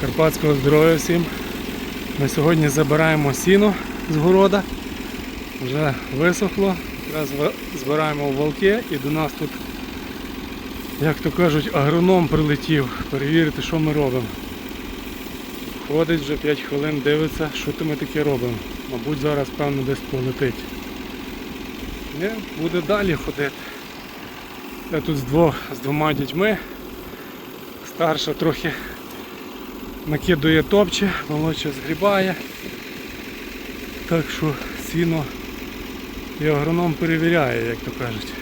Карпатського здоров'я всім. Ми сьогодні забираємо сіно з города. Вже висохло. Зараз збираємо волки і до нас тут, як то кажуть, агроном прилетів перевірити, що ми робимо. Ходить вже 5 хвилин, дивиться, що то ми таке робимо. Мабуть, зараз, певно, десь полетить. Не, буде далі ходити. Я тут з, двох, з двома дітьми. Старша трохи накидує топче, молодша згрібає. Так що сіно і агроном перевіряє, як то кажуть.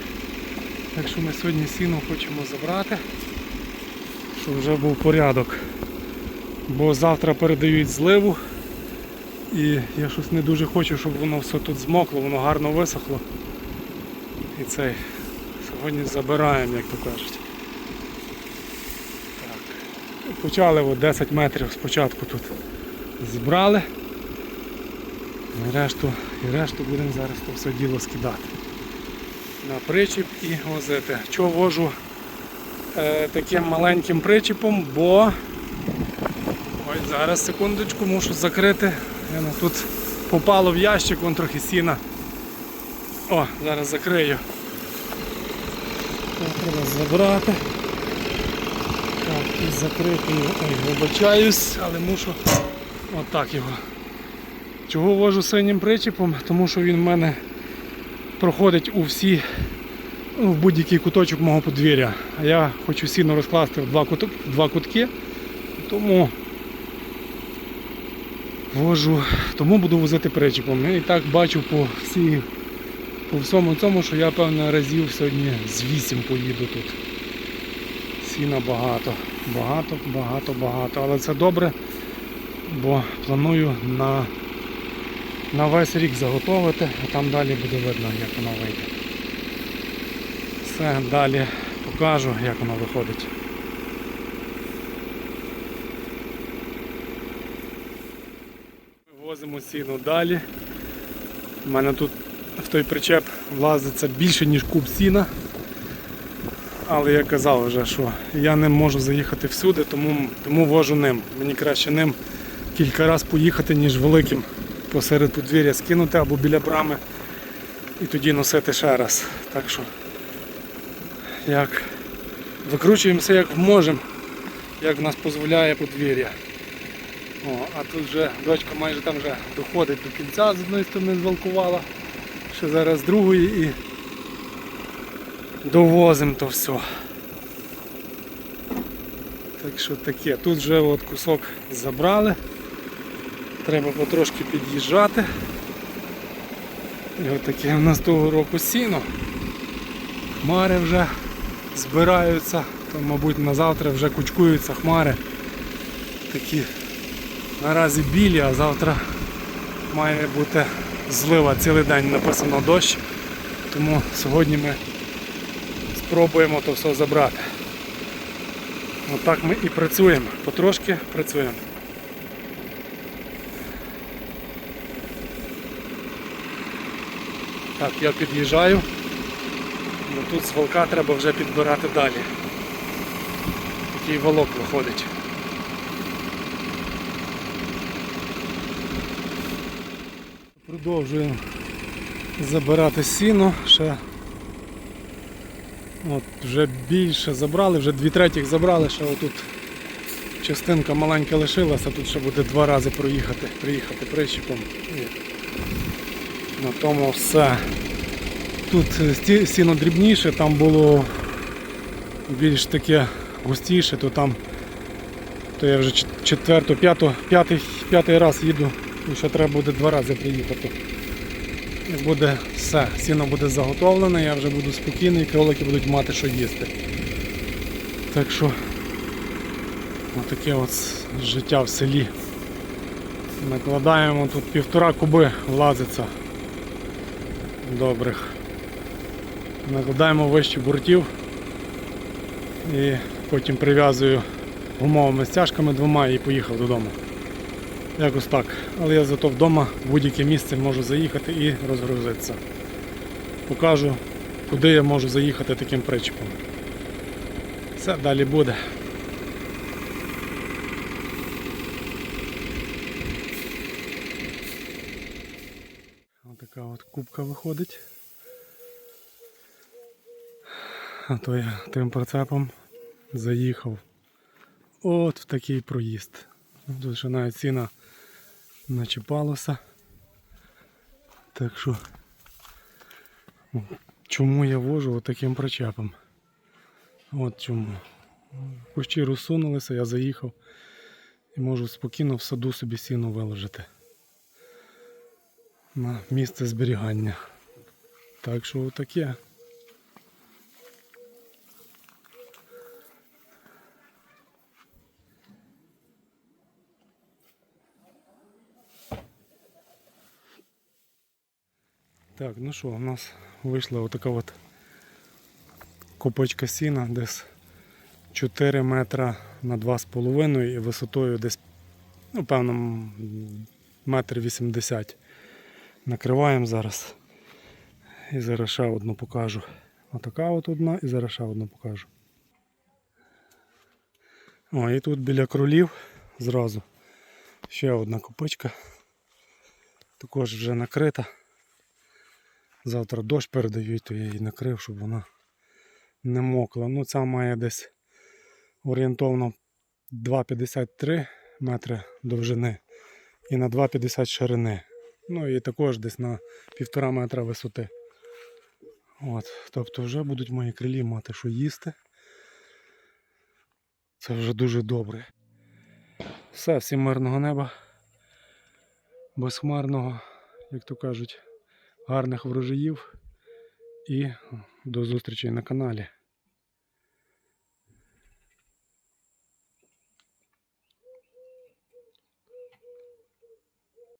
Так що ми сьогодні сіно хочемо забрати, щоб вже був порядок. Бо завтра передають зливу. І я щось не дуже хочу, щоб воно все тут змокло, воно гарно висохло. І цей сьогодні забираємо, як то кажуть. Почали от 10 метрів спочатку тут зібрали. І решту, і решту будемо зараз то все діло скидати. На причіп і возити. Чого вожу е, таким маленьким причіпом, бо ось зараз секундочку мушу закрити. Я, ну, тут попало в ящик, вон трохи сіна. О, зараз закрию. Треба забрати. Так, і закрити його. Ой, вибачаюсь, але мушу отак його. Чого вожу синім причіпом? Тому що він в мене проходить у всі, ну, в будь-який куточок мого подвір'я. А я хочу сіно розкласти в два, в два кутки, тому вожу, тому буду возити причіпом. І так бачу по всій по всьому цьому, що я певно разів сьогодні з 8 поїду тут. Сіна багато. Багато, багато, багато. Але це добре, бо планую на, на весь рік заготовити, а там далі буде видно, як воно вийде. Все, далі покажу, як воно виходить. Вивозимо сіно далі. У мене тут в той причеп влазиться більше, ніж куб сіна. Але я казав вже, що я не можу заїхати всюди, тому, тому вожу ним. Мені краще ним кілька разів поїхати, ніж великим посеред подвір'я скинути або біля брами і тоді носити ще раз. Так що як викручуємося як можемо, як в нас дозволяє подвір'я. О, а тут вже дочка майже там вже доходить до кінця, з одної сторони звалкувала, ще зараз з другої і довозимо то все. Так що таке, тут вже от кусок забрали, треба потрошки під'їжджати. І от таке в нас того року сіно. Хмари вже збираються, то мабуть на завтра вже кучкуються хмари. Такі наразі білі, а завтра має бути злива цілий день написано дощ. Тому сьогодні ми спробуємо то все забрати. Отак ми і працюємо, потрошки працюємо. Так, я під'їжджаю. Ну, Тут з волка треба вже підбирати далі. Такий волок виходить. Продовжуємо забирати сіно, ще от, вже більше забрали, вже дві третіх забрали, ще отут частинка маленька лишилася, тут ще буде два рази проїхати, приїхати прищепом. На тому все. Тут сіно дрібніше, там було більш таке густіше, то там то я вже четверту, п'яту, п'ятий, п'ятий раз їду і ще треба буде два рази приїхати. Буде все, сіно буде заготовлене, я вже буду спокійний, кролики будуть мати що їсти. Так що отаке от життя в селі. Накладаємо тут півтора куби влазиться добрих. Накладаємо вище буртів і потім прив'язую гумовими стяжками двома і поїхав додому. Якось так. Але я зато вдома в будь-яке місце можу заїхати і розгрузитися. Покажу, куди я можу заїхати таким причепом. Все далі буде. Ось така от кубка виходить. А то я тим прицепом заїхав от в такий проїзд. Тут ще навіть ціна начіпалося. Так що ну, чому я вожу таким причепом? От чому. Кущі розсунулися, я заїхав і можу спокійно в саду собі сіно виложити на місце зберігання. Так що таке. Так, ну що, у нас вийшла отака от копочка сіна десь 4 метра на 2,5 і висотою десь, ну, певно, метр 80. Накриваємо зараз. І зараз ще одну покажу. Отака от одна і зараз ще одну покажу. О, і тут біля кролів зразу ще одна копичка. Також вже накрита. Завтра дощ передають, то я її накрив, щоб вона не мокла. Ну, ця має десь орієнтовно 2,53 метри довжини і на 2,50 ширини. Ну і також десь на 1,5 метра висоти. От, тобто вже будуть мої крилі мати що їсти. Це вже дуже добре. Все, всім мирного неба. Безхмарного, як то кажуть, гарних врожаїв. І до зустрічі на каналі.